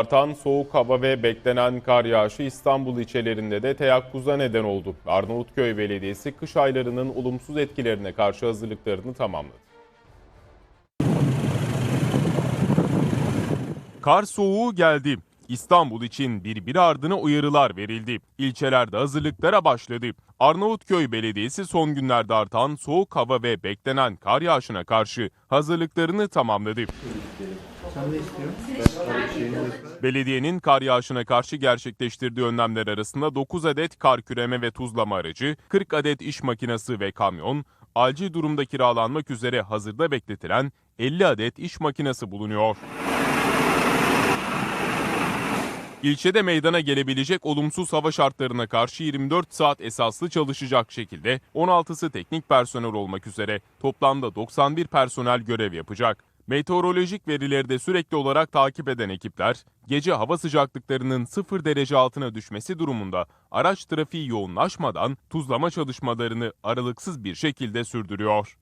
Artan soğuk hava ve beklenen kar yağışı İstanbul ilçelerinde de teyakkuza neden oldu. Arnavutköy Belediyesi kış aylarının olumsuz etkilerine karşı hazırlıklarını tamamladı. Kar soğuğu geldi. İstanbul için birbiri ardına uyarılar verildi. İlçelerde hazırlıklara başladı. Arnavutköy Belediyesi son günlerde artan soğuk hava ve beklenen kar yağışına karşı hazırlıklarını tamamladı. Belediyenin kar yağışına karşı gerçekleştirdiği önlemler arasında 9 adet kar küreme ve tuzlama aracı, 40 adet iş makinesi ve kamyon, acil durumda kiralanmak üzere hazırda bekletilen 50 adet iş makinesi bulunuyor. İlçede meydana gelebilecek olumsuz hava şartlarına karşı 24 saat esaslı çalışacak şekilde 16'sı teknik personel olmak üzere toplamda 91 personel görev yapacak. Meteorolojik verileri de sürekli olarak takip eden ekipler, gece hava sıcaklıklarının 0 derece altına düşmesi durumunda araç trafiği yoğunlaşmadan tuzlama çalışmalarını aralıksız bir şekilde sürdürüyor.